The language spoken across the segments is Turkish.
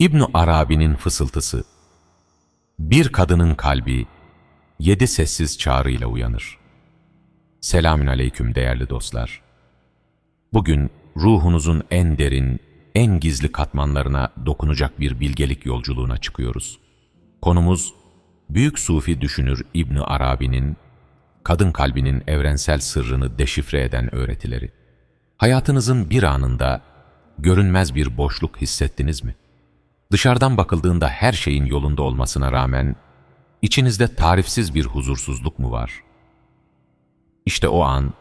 İbn Arabi'nin fısıltısı. Bir kadının kalbi yedi sessiz çağrıyla uyanır. Selamün aleyküm değerli dostlar. Bugün ruhunuzun en derin, en gizli katmanlarına dokunacak bir bilgelik yolculuğuna çıkıyoruz. Konumuz, büyük sufi düşünür İbn Arabi'nin, kadın kalbinin evrensel sırrını deşifre eden öğretileri. Hayatınızın bir anında görünmez bir boşluk hissettiniz mi? Dışarıdan bakıldığında her şeyin yolunda olmasına rağmen, içinizde tarifsiz bir huzursuzluk mu var? İşte o an,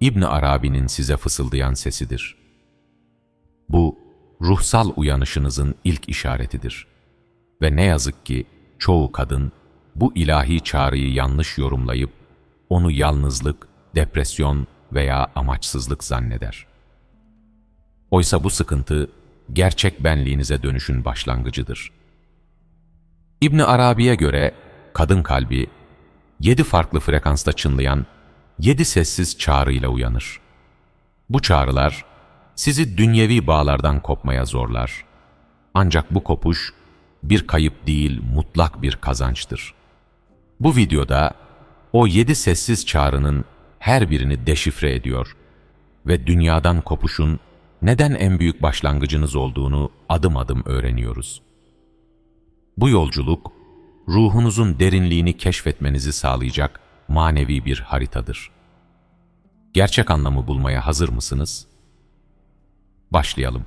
İbn Arabi'nin size fısıldayan sesidir. Bu, ruhsal uyanışınızın ilk işaretidir. Ve ne yazık ki çoğu kadın bu ilahi çağrıyı yanlış yorumlayıp onu yalnızlık, depresyon veya amaçsızlık zanneder. Oysa bu sıkıntı gerçek benliğinize dönüşün başlangıcıdır. İbn Arabi'ye göre kadın kalbi yedi farklı frekansta çınlayan yedi sessiz çağrıyla uyanır. Bu çağrılar sizi dünyevi bağlardan kopmaya zorlar. Ancak bu kopuş bir kayıp değil mutlak bir kazançtır. Bu videoda o yedi sessiz çağrının her birini deşifre ediyor ve dünyadan kopuşun neden en büyük başlangıcınız olduğunu adım adım öğreniyoruz. Bu yolculuk, ruhunuzun derinliğini keşfetmenizi sağlayacak manevi bir haritadır. Gerçek anlamı bulmaya hazır mısınız? Başlayalım.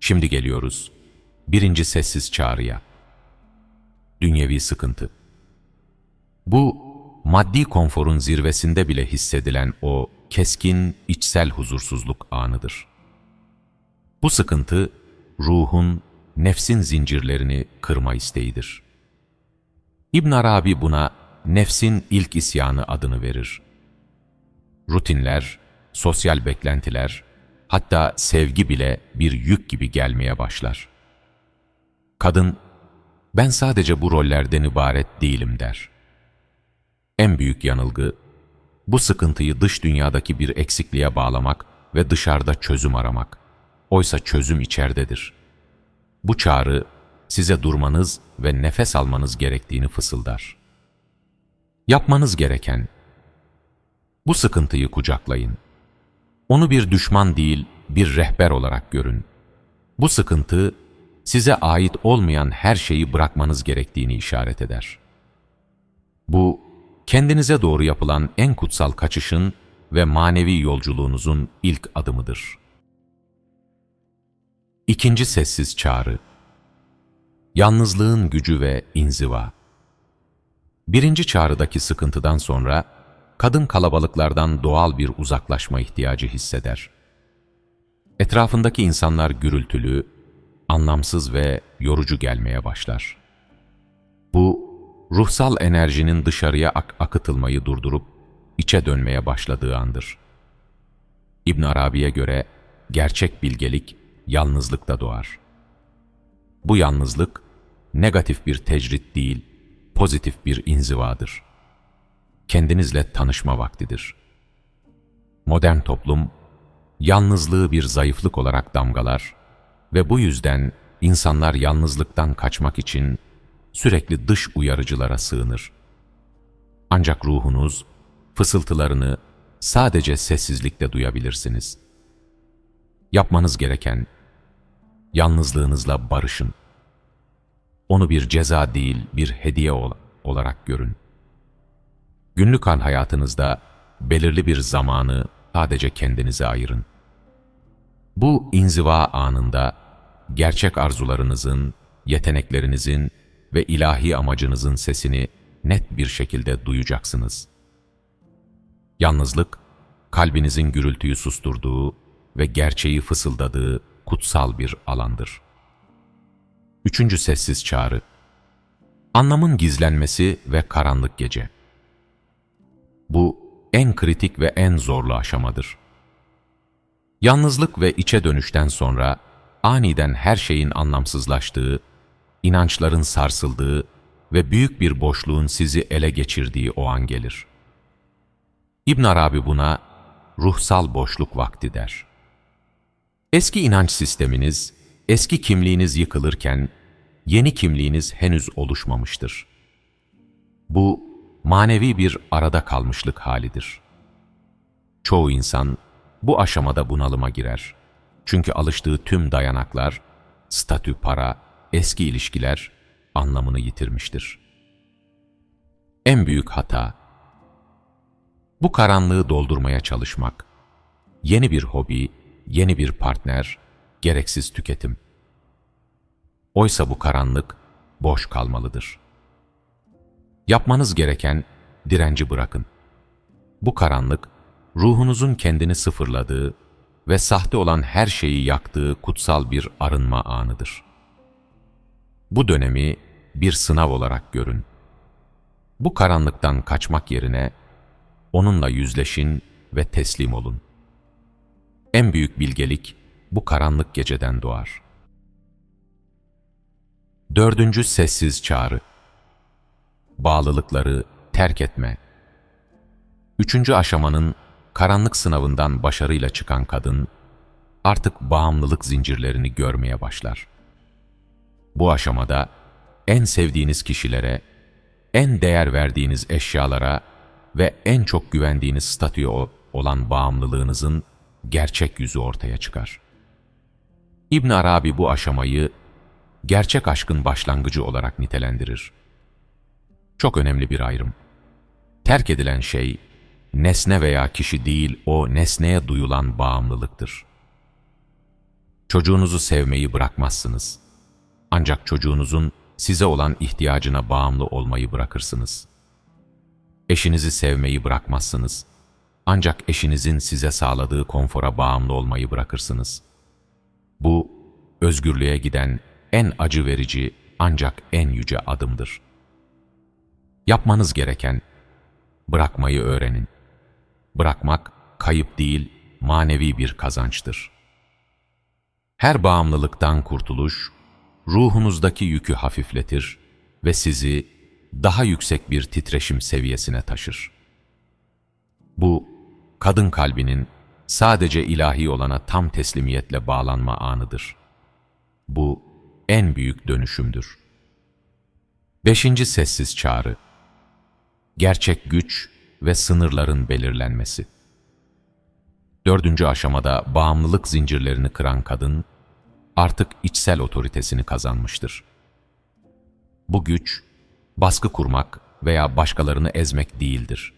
Şimdi geliyoruz. Birinci sessiz çağrıya. Dünyevi sıkıntı. Bu, maddi konforun zirvesinde bile hissedilen o keskin içsel huzursuzluk anıdır. Bu sıkıntı, ruhun, nefsin zincirlerini kırma isteğidir. İbn Arabi buna nefsin ilk isyanı adını verir. Rutinler, sosyal beklentiler, hatta sevgi bile bir yük gibi gelmeye başlar. Kadın, ben sadece bu rollerden ibaret değilim der. En büyük yanılgı, bu sıkıntıyı dış dünyadaki bir eksikliğe bağlamak ve dışarıda çözüm aramak. Oysa çözüm içeridedir. Bu çağrı size durmanız ve nefes almanız gerektiğini fısıldar. Yapmanız gereken, bu sıkıntıyı kucaklayın. Onu bir düşman değil, bir rehber olarak görün. Bu sıkıntı, size ait olmayan her şeyi bırakmanız gerektiğini işaret eder. Bu, kendinize doğru yapılan en kutsal kaçışın ve manevi yolculuğunuzun ilk adımıdır. İkinci sessiz çağrı Yalnızlığın gücü ve inziva Birinci çağrıdaki sıkıntıdan sonra, kadın kalabalıklardan doğal bir uzaklaşma ihtiyacı hisseder. Etrafındaki insanlar gürültülü, anlamsız ve yorucu gelmeye başlar. Bu, ruhsal enerjinin dışarıya ak akıtılmayı durdurup içe dönmeye başladığı andır. İbn Arabi'ye göre gerçek bilgelik yalnızlıkta doğar. Bu yalnızlık negatif bir tecrit değil, pozitif bir inzivadır. Kendinizle tanışma vaktidir. Modern toplum yalnızlığı bir zayıflık olarak damgalar ve bu yüzden insanlar yalnızlıktan kaçmak için sürekli dış uyarıcılara sığınır. Ancak ruhunuz, fısıltılarını sadece sessizlikte duyabilirsiniz. Yapmanız gereken, yalnızlığınızla barışın. Onu bir ceza değil, bir hediye ol olarak görün. Günlük an hayatınızda belirli bir zamanı sadece kendinize ayırın. Bu inziva anında gerçek arzularınızın, yeteneklerinizin ve ilahi amacınızın sesini net bir şekilde duyacaksınız. Yalnızlık, kalbinizin gürültüyü susturduğu ve gerçeği fısıldadığı kutsal bir alandır. Üçüncü sessiz çağrı Anlamın gizlenmesi ve karanlık gece Bu en kritik ve en zorlu aşamadır. Yalnızlık ve içe dönüşten sonra aniden her şeyin anlamsızlaştığı inançların sarsıldığı ve büyük bir boşluğun sizi ele geçirdiği o an gelir. İbn Arabi buna ruhsal boşluk vakti der. Eski inanç sisteminiz, eski kimliğiniz yıkılırken yeni kimliğiniz henüz oluşmamıştır. Bu manevi bir arada kalmışlık halidir. Çoğu insan bu aşamada bunalıma girer. Çünkü alıştığı tüm dayanaklar, statü, para, eski ilişkiler anlamını yitirmiştir. En büyük hata, bu karanlığı doldurmaya çalışmak. Yeni bir hobi, yeni bir partner, gereksiz tüketim. Oysa bu karanlık boş kalmalıdır. Yapmanız gereken direnci bırakın. Bu karanlık, ruhunuzun kendini sıfırladığı ve sahte olan her şeyi yaktığı kutsal bir arınma anıdır. Bu dönemi bir sınav olarak görün. Bu karanlıktan kaçmak yerine onunla yüzleşin ve teslim olun. En büyük bilgelik bu karanlık geceden doğar. Dördüncü sessiz çağrı. Bağlılıkları terk etme. Üçüncü aşamanın karanlık sınavından başarıyla çıkan kadın, artık bağımlılık zincirlerini görmeye başlar. Bu aşamada en sevdiğiniz kişilere, en değer verdiğiniz eşyalara ve en çok güvendiğiniz statüye olan bağımlılığınızın gerçek yüzü ortaya çıkar. İbn Arabi bu aşamayı gerçek aşkın başlangıcı olarak nitelendirir. Çok önemli bir ayrım. Terk edilen şey, nesne veya kişi değil, o nesneye duyulan bağımlılıktır. Çocuğunuzu sevmeyi bırakmazsınız. Ancak çocuğunuzun size olan ihtiyacına bağımlı olmayı bırakırsınız. Eşinizi sevmeyi bırakmazsınız. Ancak eşinizin size sağladığı konfora bağımlı olmayı bırakırsınız. Bu, özgürlüğe giden en acı verici ancak en yüce adımdır. Yapmanız gereken, bırakmayı öğrenin. Bırakmak, kayıp değil, manevi bir kazançtır. Her bağımlılıktan kurtuluş, ruhunuzdaki yükü hafifletir ve sizi daha yüksek bir titreşim seviyesine taşır. Bu, kadın kalbinin sadece ilahi olana tam teslimiyetle bağlanma anıdır. Bu, en büyük dönüşümdür. Beşinci sessiz çağrı. Gerçek güç ve sınırların belirlenmesi. Dördüncü aşamada bağımlılık zincirlerini kıran kadın, artık içsel otoritesini kazanmıştır. Bu güç, baskı kurmak veya başkalarını ezmek değildir.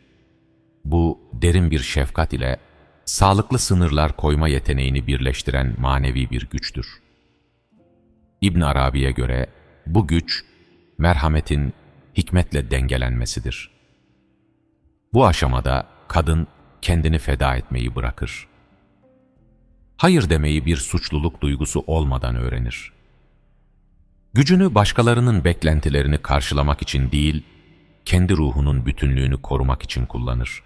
Bu, derin bir şefkat ile sağlıklı sınırlar koyma yeteneğini birleştiren manevi bir güçtür. İbn Arabi'ye göre bu güç, merhametin hikmetle dengelenmesidir. Bu aşamada kadın kendini feda etmeyi bırakır. Hayır demeyi bir suçluluk duygusu olmadan öğrenir. Gücünü başkalarının beklentilerini karşılamak için değil, kendi ruhunun bütünlüğünü korumak için kullanır.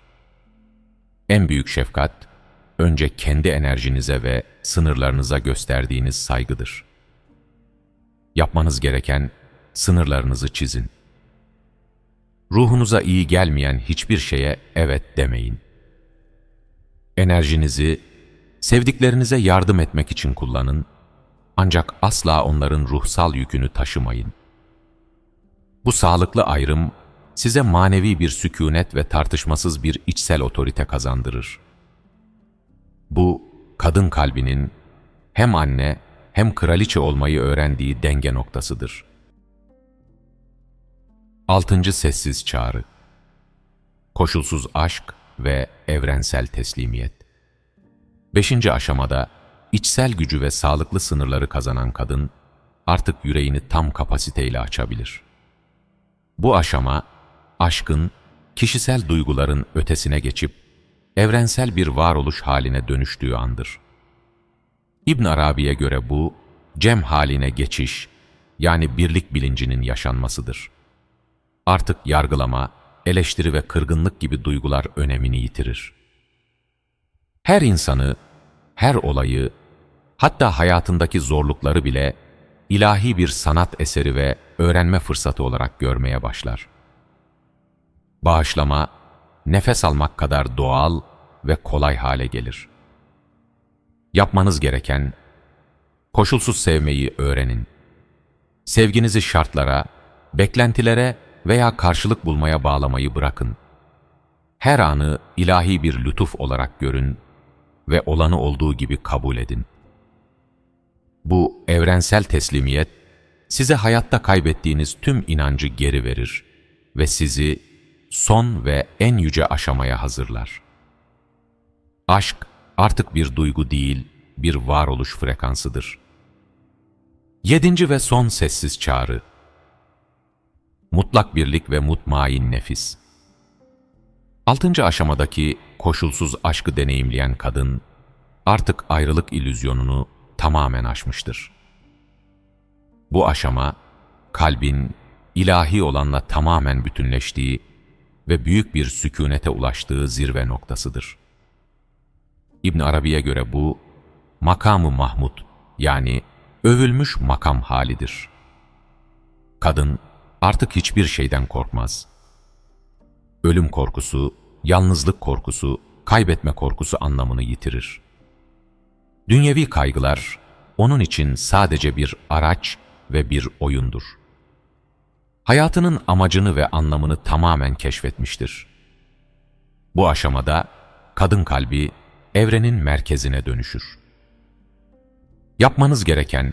En büyük şefkat, önce kendi enerjinize ve sınırlarınıza gösterdiğiniz saygıdır. Yapmanız gereken sınırlarınızı çizin. Ruhunuza iyi gelmeyen hiçbir şeye evet demeyin. Enerjinizi sevdiklerinize yardım etmek için kullanın ancak asla onların ruhsal yükünü taşımayın. Bu sağlıklı ayrım size manevi bir sükunet ve tartışmasız bir içsel otorite kazandırır. Bu, kadın kalbinin hem anne hem kraliçe olmayı öğrendiği denge noktasıdır. Altıncı sessiz çağrı Koşulsuz aşk ve evrensel teslimiyet Beşinci aşamada içsel gücü ve sağlıklı sınırları kazanan kadın artık yüreğini tam kapasiteyle açabilir. Bu aşama aşkın, kişisel duyguların ötesine geçip evrensel bir varoluş haline dönüştüğü andır. İbn Arabi'ye göre bu, cem haline geçiş, yani birlik bilincinin yaşanmasıdır. Artık yargılama, eleştiri ve kırgınlık gibi duygular önemini yitirir. Her insanı, her olayı, hatta hayatındaki zorlukları bile ilahi bir sanat eseri ve öğrenme fırsatı olarak görmeye başlar. Bağışlama, nefes almak kadar doğal ve kolay hale gelir. Yapmanız gereken, Koşulsuz sevmeyi öğrenin. Sevginizi şartlara, beklentilere veya karşılık bulmaya bağlamayı bırakın. Her anı ilahi bir lütuf olarak görün ve olanı olduğu gibi kabul edin. Bu evrensel teslimiyet, size hayatta kaybettiğiniz tüm inancı geri verir ve sizi son ve en yüce aşamaya hazırlar. Aşk artık bir duygu değil, bir varoluş frekansıdır. Yedinci ve son sessiz çağrı. Mutlak birlik ve mutmain nefis. Altıncı aşamadaki koşulsuz aşkı deneyimleyen kadın, artık ayrılık ilüzyonunu tamamen aşmıştır. Bu aşama, kalbin ilahi olanla tamamen bütünleştiği ve büyük bir sükunete ulaştığı zirve noktasıdır. İbn Arabi'ye göre bu, makamı Mahmud yani övülmüş makam halidir. Kadın artık hiçbir şeyden korkmaz. Ölüm korkusu, yalnızlık korkusu, kaybetme korkusu anlamını yitirir. Dünyevi kaygılar onun için sadece bir araç ve bir oyundur. Hayatının amacını ve anlamını tamamen keşfetmiştir. Bu aşamada kadın kalbi evrenin merkezine dönüşür. Yapmanız gereken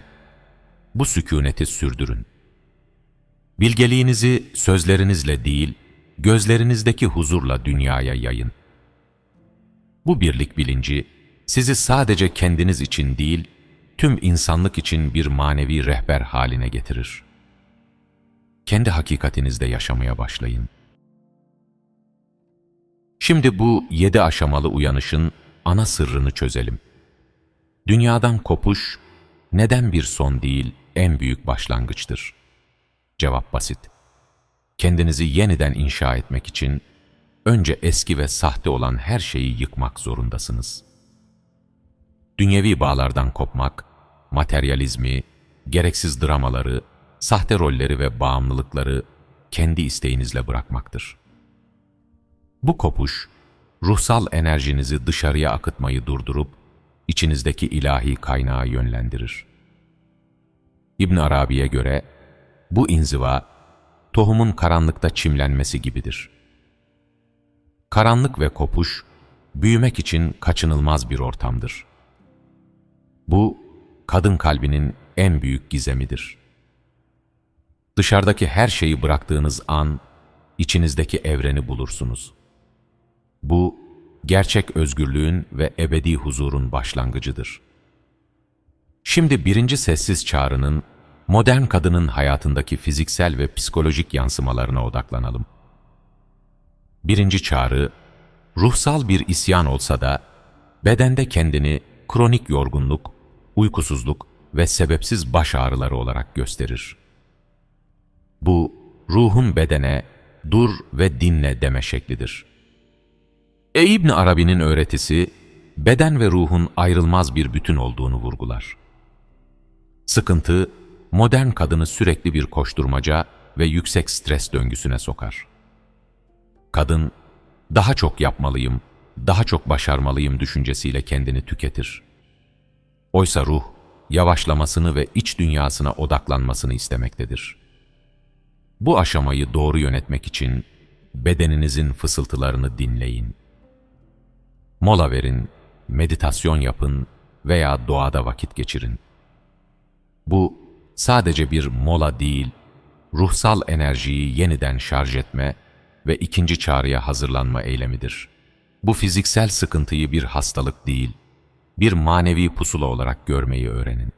bu sükuneti sürdürün. Bilgeliğinizi sözlerinizle değil, gözlerinizdeki huzurla dünyaya yayın. Bu birlik bilinci sizi sadece kendiniz için değil, tüm insanlık için bir manevi rehber haline getirir. Kendi hakikatinizde yaşamaya başlayın. Şimdi bu yedi aşamalı uyanışın ana sırrını çözelim. Dünyadan kopuş, neden bir son değil, en büyük başlangıçtır? Cevap basit. Kendinizi yeniden inşa etmek için, önce eski ve sahte olan her şeyi yıkmak zorundasınız. Dünyevi bağlardan kopmak, materyalizmi, gereksiz dramaları, sahte rolleri ve bağımlılıkları kendi isteğinizle bırakmaktır. Bu kopuş, ruhsal enerjinizi dışarıya akıtmayı durdurup, içinizdeki ilahi kaynağa yönlendirir. İbn Arabi'ye göre, bu inziva, tohumun karanlıkta çimlenmesi gibidir. Karanlık ve kopuş, büyümek için kaçınılmaz bir ortamdır. Bu, kadın kalbinin en büyük gizemidir. Dışarıdaki her şeyi bıraktığınız an, içinizdeki evreni bulursunuz. Bu, gerçek özgürlüğün ve ebedi huzurun başlangıcıdır. Şimdi birinci sessiz çağrının, modern kadının hayatındaki fiziksel ve psikolojik yansımalarına odaklanalım. Birinci çağrı, ruhsal bir isyan olsa da, bedende kendini kronik yorgunluk, uykusuzluk ve sebepsiz baş ağrıları olarak gösterir. Bu, ruhun bedene, dur ve dinle deme şeklidir. E İbn Arabi'nin öğretisi, beden ve ruhun ayrılmaz bir bütün olduğunu vurgular. Sıkıntı, modern kadını sürekli bir koşturmaca ve yüksek stres döngüsüne sokar. Kadın, daha çok yapmalıyım, daha çok başarmalıyım düşüncesiyle kendini tüketir. Oysa ruh, yavaşlamasını ve iç dünyasına odaklanmasını istemektedir. Bu aşamayı doğru yönetmek için bedeninizin fısıltılarını dinleyin. Mola verin, meditasyon yapın veya doğada vakit geçirin. Bu sadece bir mola değil, ruhsal enerjiyi yeniden şarj etme ve ikinci çağrıya hazırlanma eylemidir. Bu fiziksel sıkıntıyı bir hastalık değil, bir manevi pusula olarak görmeyi öğrenin.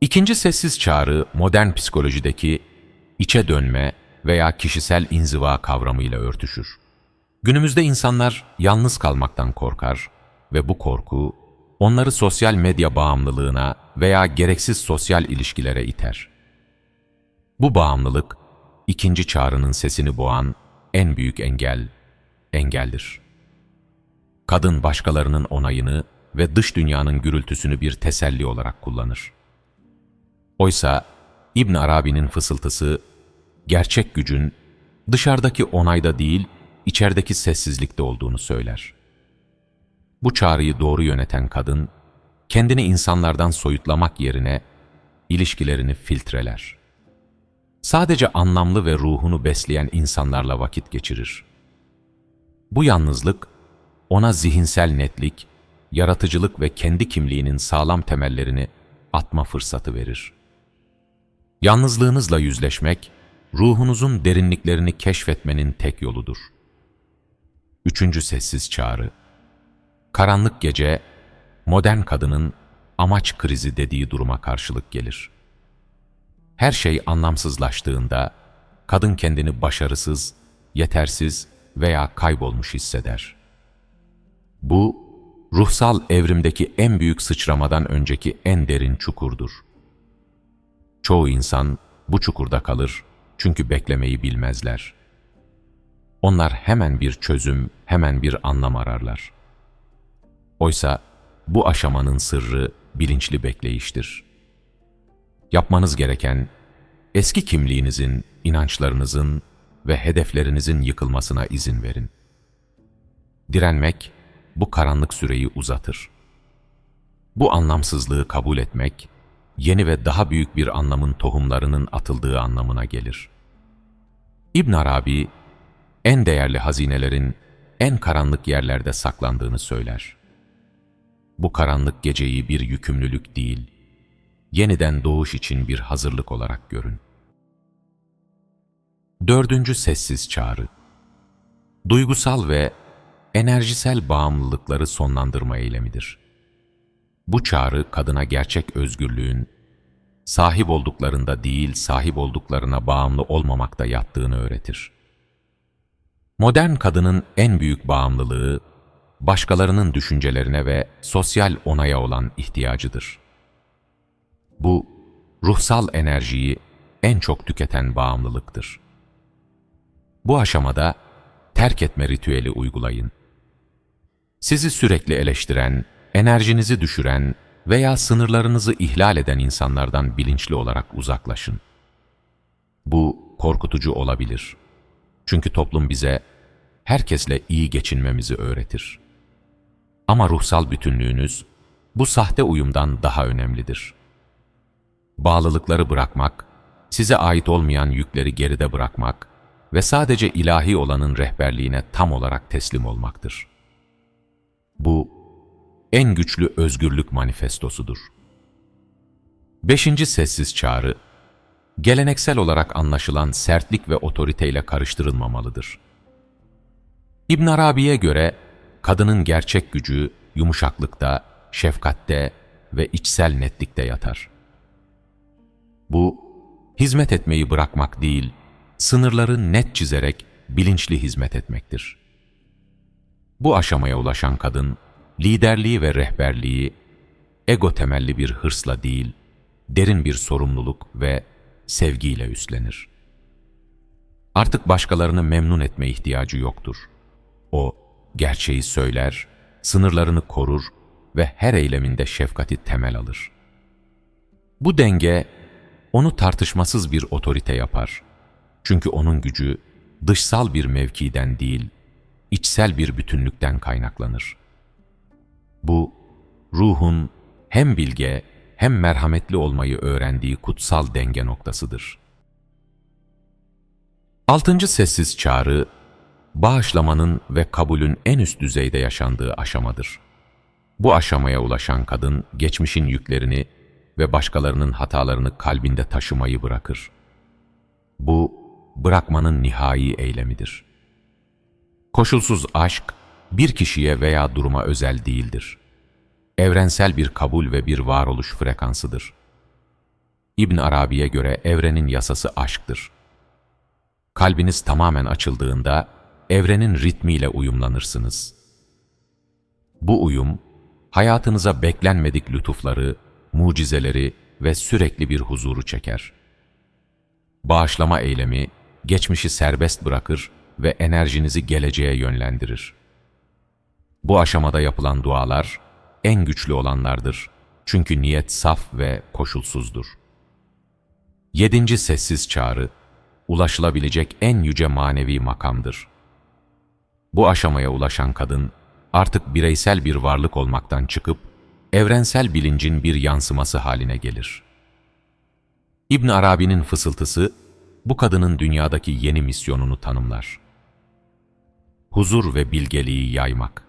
İkinci sessiz çağrı modern psikolojideki içe dönme veya kişisel inziva kavramıyla örtüşür. Günümüzde insanlar yalnız kalmaktan korkar ve bu korku onları sosyal medya bağımlılığına veya gereksiz sosyal ilişkilere iter. Bu bağımlılık, ikinci çağrının sesini boğan en büyük engel, engeldir. Kadın başkalarının onayını ve dış dünyanın gürültüsünü bir teselli olarak kullanır. Oysa İbn Arabi'nin fısıltısı, gerçek gücün dışarıdaki onayda değil, içerideki sessizlikte olduğunu söyler. Bu çağrıyı doğru yöneten kadın, kendini insanlardan soyutlamak yerine ilişkilerini filtreler. Sadece anlamlı ve ruhunu besleyen insanlarla vakit geçirir. Bu yalnızlık ona zihinsel netlik, yaratıcılık ve kendi kimliğinin sağlam temellerini atma fırsatı verir. Yalnızlığınızla yüzleşmek, ruhunuzun derinliklerini keşfetmenin tek yoludur. Üçüncü sessiz çağrı. Karanlık gece, modern kadının amaç krizi dediği duruma karşılık gelir. Her şey anlamsızlaştığında, kadın kendini başarısız, yetersiz veya kaybolmuş hisseder. Bu, ruhsal evrimdeki en büyük sıçramadan önceki en derin çukurdur. Çoğu insan bu çukurda kalır çünkü beklemeyi bilmezler. Onlar hemen bir çözüm, hemen bir anlam ararlar. Oysa bu aşamanın sırrı bilinçli bekleyiştir. Yapmanız gereken, eski kimliğinizin, inançlarınızın ve hedeflerinizin yıkılmasına izin verin. Direnmek, bu karanlık süreyi uzatır. Bu anlamsızlığı kabul etmek, yeni ve daha büyük bir anlamın tohumlarının atıldığı anlamına gelir. İbn Arabi, en değerli hazinelerin en karanlık yerlerde saklandığını söyler. Bu karanlık geceyi bir yükümlülük değil, yeniden doğuş için bir hazırlık olarak görün. Dördüncü sessiz çağrı. Duygusal ve enerjisel bağımlılıkları sonlandırma eylemidir. Bu çağrı kadına gerçek özgürlüğün, sahip olduklarında değil sahip olduklarına bağımlı olmamakta yattığını öğretir. Modern kadının en büyük bağımlılığı, başkalarının düşüncelerine ve sosyal onaya olan ihtiyacıdır. Bu, ruhsal enerjiyi en çok tüketen bağımlılıktır. Bu aşamada terk etme ritüeli uygulayın. Sizi sürekli eleştiren, enerjinizi düşüren veya sınırlarınızı ihlal eden insanlardan bilinçli olarak uzaklaşın. Bu korkutucu olabilir. Çünkü toplum bize herkesle iyi geçinmemizi öğretir. Ama ruhsal bütünlüğünüz bu sahte uyumdan daha önemlidir. Bağlılıkları bırakmak, size ait olmayan yükleri geride bırakmak ve sadece ilahi olanın rehberliğine tam olarak teslim olmaktır. Bu, en güçlü özgürlük manifestosudur. Beşinci sessiz çağrı, geleneksel olarak anlaşılan sertlik ve otoriteyle karıştırılmamalıdır. İbn Arabi'ye göre, kadının gerçek gücü yumuşaklıkta, şefkatte ve içsel netlikte yatar. Bu, hizmet etmeyi bırakmak değil, sınırları net çizerek bilinçli hizmet etmektir. Bu aşamaya ulaşan kadın, liderliği ve rehberliği ego temelli bir hırsla değil, derin bir sorumluluk ve sevgiyle üstlenir. Artık başkalarını memnun etme ihtiyacı yoktur. O, gerçeği söyler, sınırlarını korur ve her eyleminde şefkati temel alır. Bu denge, onu tartışmasız bir otorite yapar. Çünkü onun gücü, dışsal bir mevkiden değil, içsel bir bütünlükten kaynaklanır. Bu, ruhun hem bilge hem merhametli olmayı öğrendiği kutsal denge noktasıdır. Altıncı sessiz çağrı, bağışlamanın ve kabulün en üst düzeyde yaşandığı aşamadır. Bu aşamaya ulaşan kadın, geçmişin yüklerini ve başkalarının hatalarını kalbinde taşımayı bırakır. Bu, bırakmanın nihai eylemidir. Koşulsuz aşk, bir kişiye veya duruma özel değildir. Evrensel bir kabul ve bir varoluş frekansıdır. İbn Arabi'ye göre evrenin yasası aşktır. Kalbiniz tamamen açıldığında evrenin ritmiyle uyumlanırsınız. Bu uyum, hayatınıza beklenmedik lütufları, mucizeleri ve sürekli bir huzuru çeker. Bağışlama eylemi, geçmişi serbest bırakır ve enerjinizi geleceğe yönlendirir. Bu aşamada yapılan dualar en güçlü olanlardır. Çünkü niyet saf ve koşulsuzdur. Yedinci sessiz çağrı, ulaşılabilecek en yüce manevi makamdır. Bu aşamaya ulaşan kadın, artık bireysel bir varlık olmaktan çıkıp, evrensel bilincin bir yansıması haline gelir. İbn Arabi'nin fısıltısı, bu kadının dünyadaki yeni misyonunu tanımlar. Huzur ve bilgeliği yaymak.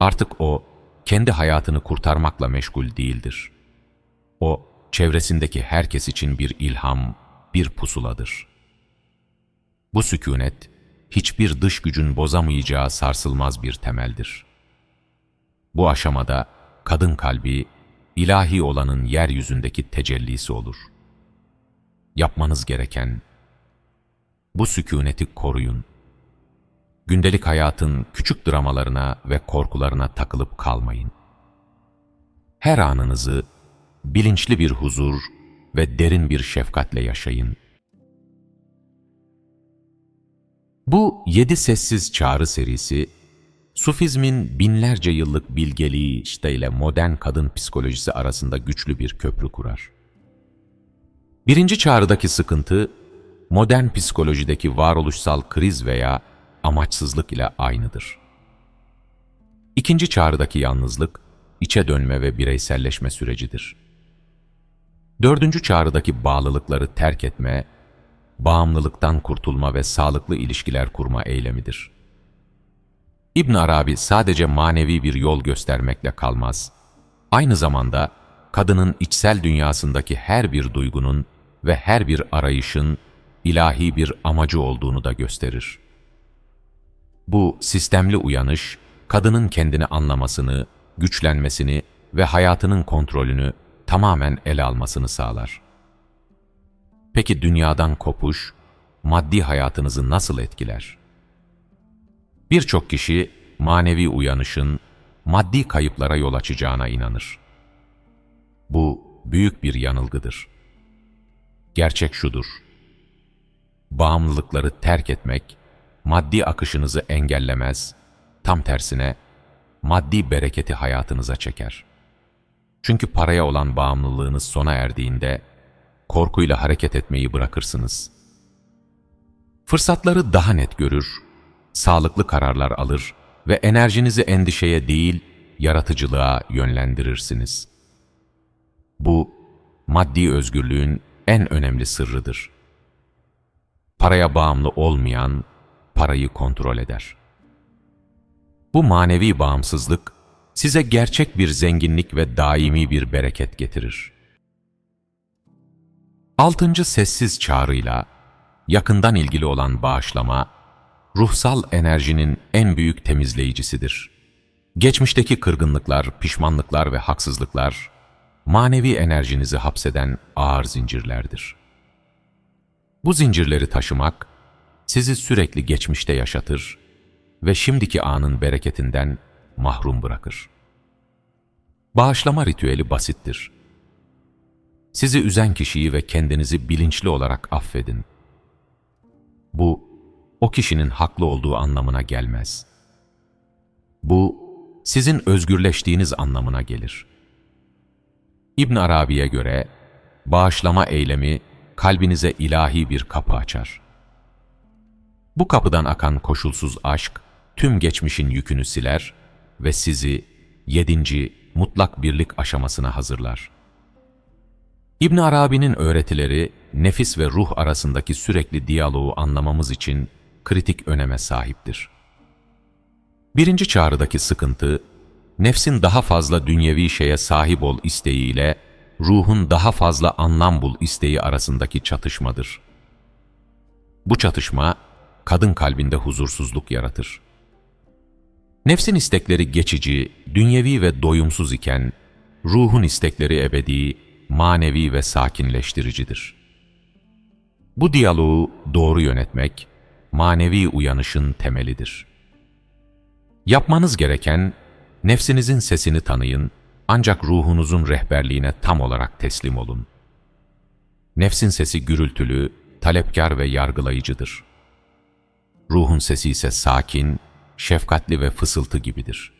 Artık o, kendi hayatını kurtarmakla meşgul değildir. O, çevresindeki herkes için bir ilham, bir pusuladır. Bu sükunet, hiçbir dış gücün bozamayacağı sarsılmaz bir temeldir. Bu aşamada kadın kalbi, ilahi olanın yeryüzündeki tecellisi olur. Yapmanız gereken, bu sükuneti koruyun. Gündelik hayatın küçük dramalarına ve korkularına takılıp kalmayın. Her anınızı bilinçli bir huzur ve derin bir şefkatle yaşayın. Bu yedi sessiz çağrı serisi, Sufizmin binlerce yıllık bilgeliği işte ile modern kadın psikolojisi arasında güçlü bir köprü kurar. Birinci çağrıdaki sıkıntı, modern psikolojideki varoluşsal kriz veya amaçsızlık ile aynıdır. İkinci çağrıdaki yalnızlık, içe dönme ve bireyselleşme sürecidir. Dördüncü çağrıdaki bağlılıkları terk etme, bağımlılıktan kurtulma ve sağlıklı ilişkiler kurma eylemidir. İbn Arabi sadece manevi bir yol göstermekle kalmaz. Aynı zamanda kadının içsel dünyasındaki her bir duygunun ve her bir arayışın ilahi bir amacı olduğunu da gösterir. Bu sistemli uyanış, kadının kendini anlamasını, güçlenmesini ve hayatının kontrolünü tamamen ele almasını sağlar. Peki dünyadan kopuş, maddi hayatınızı nasıl etkiler? Birçok kişi manevi uyanışın maddi kayıplara yol açacağına inanır. Bu büyük bir yanılgıdır. Gerçek şudur. Bağımlılıkları terk etmek, maddi akışınızı engellemez, tam tersine maddi bereketi hayatınıza çeker. Çünkü paraya olan bağımlılığınız sona erdiğinde, korkuyla hareket etmeyi bırakırsınız. Fırsatları daha net görür, sağlıklı kararlar alır ve enerjinizi endişeye değil, yaratıcılığa yönlendirirsiniz. Bu, maddi özgürlüğün en önemli sırrıdır. Paraya bağımlı olmayan, parayı kontrol eder. Bu manevi bağımsızlık, size gerçek bir zenginlik ve daimi bir bereket getirir. Altıncı sessiz çağrıyla, yakından ilgili olan bağışlama, ruhsal enerjinin en büyük temizleyicisidir. Geçmişteki kırgınlıklar, pişmanlıklar ve haksızlıklar, manevi enerjinizi hapseden ağır zincirlerdir. Bu zincirleri taşımak, sizi sürekli geçmişte yaşatır ve şimdiki anın bereketinden mahrum bırakır. Bağışlama ritüeli basittir. Sizi üzen kişiyi ve kendinizi bilinçli olarak affedin. Bu, o kişinin haklı olduğu anlamına gelmez. Bu, sizin özgürleştiğiniz anlamına gelir. İbn Arabi'ye göre, bağışlama eylemi kalbinize ilahi bir kapı açar. Bu kapıdan akan koşulsuz aşk, tüm geçmişin yükünü siler ve sizi yedinci mutlak birlik aşamasına hazırlar. İbn Arabi'nin öğretileri, nefis ve ruh arasındaki sürekli diyaloğu anlamamız için kritik öneme sahiptir. Birinci çağrıdaki sıkıntı, nefsin daha fazla dünyevi şeye sahip ol isteğiyle ruhun daha fazla anlam bul isteği arasındaki çatışmadır. Bu çatışma, kadın kalbinde huzursuzluk yaratır. Nefsin istekleri geçici, dünyevi ve doyumsuz iken, ruhun istekleri ebedi, manevi ve sakinleştiricidir. Bu diyaloğu doğru yönetmek, manevi uyanışın temelidir. Yapmanız gereken, nefsinizin sesini tanıyın, ancak ruhunuzun rehberliğine tam olarak teslim olun. Nefsin sesi gürültülü, talepkar ve yargılayıcıdır. Ruhun sesi ise sakin, şefkatli ve fısıltı gibidir.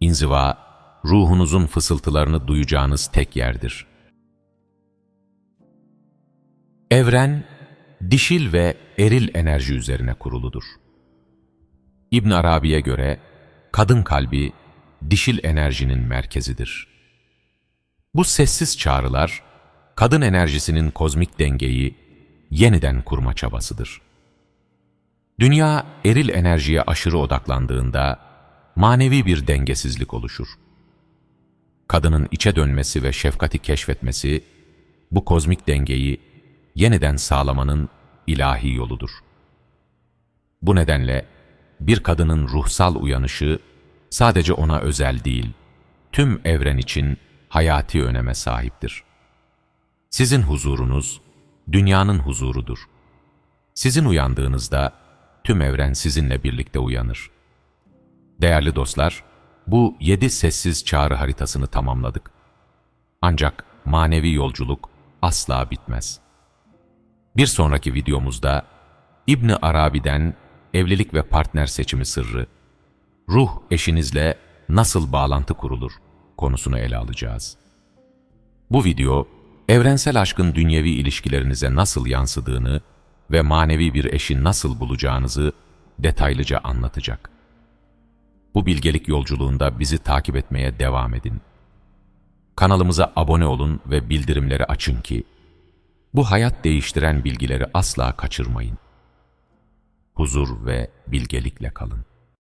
İnziva, ruhunuzun fısıltılarını duyacağınız tek yerdir. Evren, dişil ve eril enerji üzerine kuruludur. İbn Arabi'ye göre kadın kalbi dişil enerjinin merkezidir. Bu sessiz çağrılar, kadın enerjisinin kozmik dengeyi yeniden kurma çabasıdır. Dünya eril enerjiye aşırı odaklandığında manevi bir dengesizlik oluşur. Kadının içe dönmesi ve şefkati keşfetmesi bu kozmik dengeyi yeniden sağlamanın ilahi yoludur. Bu nedenle bir kadının ruhsal uyanışı sadece ona özel değil, tüm evren için hayati öneme sahiptir. Sizin huzurunuz, dünyanın huzurudur. Sizin uyandığınızda tüm evren sizinle birlikte uyanır. Değerli dostlar, bu yedi sessiz çağrı haritasını tamamladık. Ancak manevi yolculuk asla bitmez. Bir sonraki videomuzda İbni Arabi'den evlilik ve partner seçimi sırrı, ruh eşinizle nasıl bağlantı kurulur konusunu ele alacağız. Bu video, evrensel aşkın dünyevi ilişkilerinize nasıl yansıdığını ve manevi bir eşi nasıl bulacağınızı detaylıca anlatacak. Bu bilgelik yolculuğunda bizi takip etmeye devam edin. Kanalımıza abone olun ve bildirimleri açın ki, bu hayat değiştiren bilgileri asla kaçırmayın. Huzur ve bilgelikle kalın.